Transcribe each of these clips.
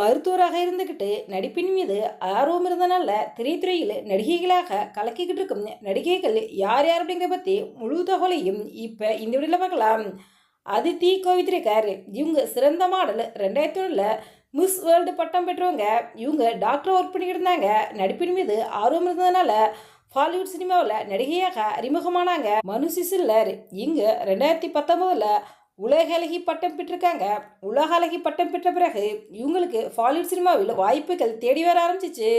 மருத்துவராக இருந்துக்கிட்டு நடிப்பின் மீது ஆர்வம் இருந்தனால திரைத்துறையில் நடிகைகளாக கலக்கிக்கிட்டு இருக்கும் நடிகைகள் யார் யார் அப்படிங்கிறத பற்றி முழு தகவலையும் இப்போ இந்த வீடியோவில் பார்க்கலாம். அதித்தி கோவித்ரேகர் இவங்க சிறந்த மாடல். ரெண்டாயிரத்தி ஒன்றில் மிஸ் வேர்ல்டு பட்டம் பெற்றவங்க. இவங்க டாக்டர் ஒர்க் பண்ணிக்கிட்டு இருந்தாங்க. நடிப்பின் மீது ஆர்வம் இருந்ததுனால பாலிவுட் சினிமாவில் நடிகையாக அறிமுகமானாங்க. மனு சிசில்லர் இங்க ரெண்டாயிரத்தி பத்தொம்போதில் உலக அழகி பட்டம் பெற்றிருக்காங்க. உலக அழகி பட்டம் பெற்ற பிறகு இவங்களுக்கு பாலிவுட் சினிமாவில் வாய்ப்புகள் தேடி வர ஆரம்பிச்சிச்சு.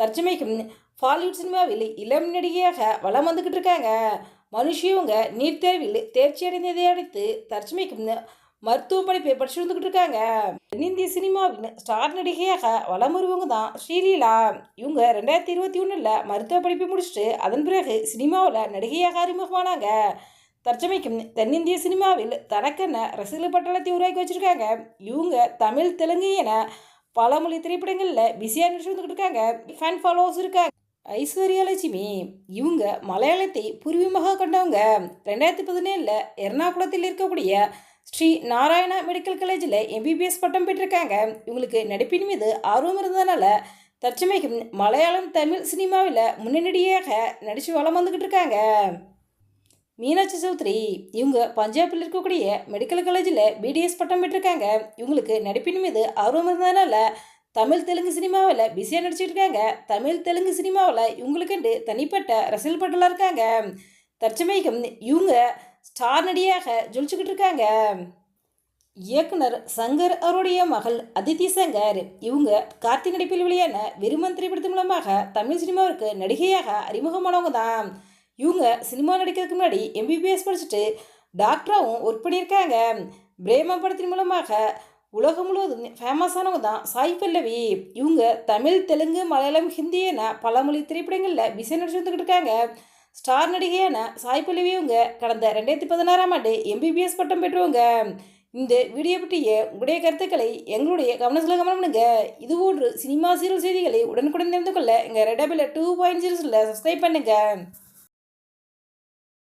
தற்சமைக்கும் பாலிவுட் சினிமாவில் இளம் நடிகையாக வளம் வந்துக்கிட்டு இருக்காங்க. மனுஷியவங்க நீட் தேர்வில் தேர்ச்சி அடைந்ததை அடுத்து தற்சமைக்கும் மருத்துவ படிப்பை படிச்சு வந்துக்கிட்டு இருக்காங்க. தென்னிந்திய சினிமாவின் ஸ்டார் நடிகையாக வளம் வருவங்க தான் ஸ்ரீலீலா. இவங்க ரெண்டாயிரத்தி இருபத்தி ஒன்றில் மருத்துவ படிப்பை முடிச்சுட்டு அதன் பிறகு சினிமாவில் நடிகையாக அறிமுகமானாங்க. தற்சமைக்கும் தென்னிந்திய சினிமாவில் தனக்கென ரசிகர் பட்டாளத்தை உருவாக்கி வச்சுருக்காங்க. இவங்க தமிழ் தெலுங்கு என பல மொழி திரைப்படங்களில் பிஸியாக நடிச்சு வந்துக்கிட்டு இருக்காங்க. ஃபேன் ஃபாலோவர்ஸ் இருக்காங்க. ஐஸ்வர்யா லட்சுமி இவங்க மலையாளத்தை பூர்வீகமாக கொண்டவங்க. ரெண்டாயிரத்தி பதினேழில் எர்ணாகுளத்தில் இருக்கக்கூடிய ஸ்ரீ நாராயணா மெடிக்கல் காலேஜில் எம்பிபிஎஸ் பட்டம் பெற்றிருக்காங்க. இவங்களுக்கு நடிப்பின் மீது ஆர்வம் இருந்ததுனால தற்சமைக்கும் மலையாளம் தமிழ் சினிமாவில் முன்னணியாக நடித்து வளம் வந்துக்கிட்டு இருக்காங்க. மீனாட்சி சௌத்ரி இவங்க பஞ்சாபில் இருக்கக்கூடிய மெடிக்கல் காலேஜில் பிடிஎஸ் பட்டம் பெற்றிருக்காங்க. இவங்களுக்கு நடிப்பின் மீது ஆர்வம் இருந்ததுனால தமிழ் தெலுங்கு சினிமாவில் பிஸியாக நடிச்சிட்டு இருக்காங்க. தமிழ் தெலுங்கு சினிமாவில் இவங்களுக்குண்டு தனிப்பட்ட ரசிகல் பட்டலாக இருக்காங்க. தற்சமயம் இவங்க ஸ்டார் நடிகையாக ஜொலிச்சுக்கிட்டு இருக்காங்க. இயக்குனர் சங்கர் அவருடைய மகள் அதித்தி சங்கர் இவங்க கார்த்தி நடிப்பில் வெளியான வெறுமன் திரைப்படத்தின் மூலமாக தமிழ் சினிமாவிற்கு நடிகையாக அறிமுகமானவங்க தான். இவங்க சினிமா நடிக்கிறதுக்கு முன்னாடி எம்பிபிஎஸ் படிச்சுட்டு டாக்டராகவும் ஒர்க் பண்ணியிருக்காங்க. பிரேமா படத்தின் மூலமாக உலகம் முழுவதும் ஃபேமஸானவங்க தான் சாய் பல்லவி. இவங்க தமிழ் தெலுங்கு மலையாளம் ஹிந்தி என பல மொழி திரைப்படங்களில் பிஸி நடிச்சு வந்துக்கிட்டு இருக்காங்க. ஸ்டார் நடிகையான சாய் பல்லவி இவங்க கடந்த ரெண்டாயிரத்தி பதினாறாம் ஆண்டு எம்பிபிஎஸ் பட்டம் பெற்றவங்க. இந்த வீடியோ பற்றிய உங்களுடைய கருத்துக்களை எங்களுடைய கவனத்தில் கவனம் பண்ணுங்க. இது போன்று சினிமா சீரியல் செய்திகளை உடனுக்குடன் தெரிந்து கொள்ள எங்கள் ரெடபிள் டூ பாயிண்ட் ஜீரோஸில் சப்ஸ்கிரைப் பண்ணுங்கள்